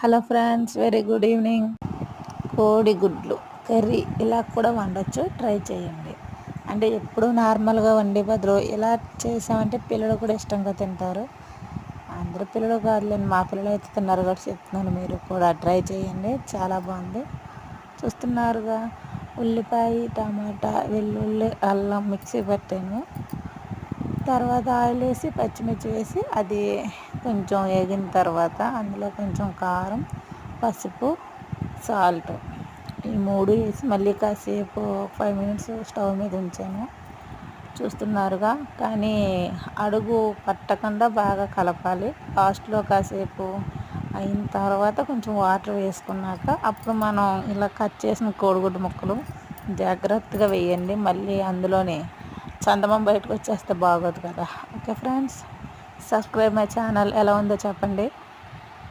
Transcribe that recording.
Hello friends very good evening. కోడి గుడ్లు curry ఇలా కూడా వండొచ్చు. ట్రై చేయండి. అంటే ఎప్పుడు నార్మల్గా వండే బదులు ఇలా చేసామంటే పిల్లలు కూడా ఇష్టంగా తింటారు. అందరు పిల్లలు కాదులేండి మా పిల్లలు అయితే తిన్నారు కాబట్టి చెప్తున్నాను మీరు కూడా. ట్రై చేయండి చాలా బాగుంది. చూస్తున్నారుగా ఉల్లిపాయ టమాటా వెల్లుల్లి అల్లం మిక్సీ పెట్టాను. తర్వాత ఆయిల్ వేసి పచ్చిమిర్చి వేసి అది కొంచెం వేగిన తర్వాత అందులో కొంచెం కారం పసుపు సాల్ట్ ఈ మూడు వేసి మళ్ళీ కాసేపు ఫైవ్ మినిట్స్ స్టవ్ మీద ఉంచాను చూస్తున్నారుగా కానీ అడుగు పట్టకుండా బాగా కలపాలి. లాస్ట్లో కాసేపు అయిన తర్వాత కొంచెం వాటర్ వేసుకున్నాక అప్పుడు మనం ఇలా కట్ చేసిన కోడిగుడ్డు ముక్కలు జాగ్రత్తగా వేయండి. మళ్ళీ అందులోనే చందమం బయటకు వచ్చేస్తే బాగోదు కదా. Okay friends subscribe my channel ఎలా ఉందో చెప్పండి.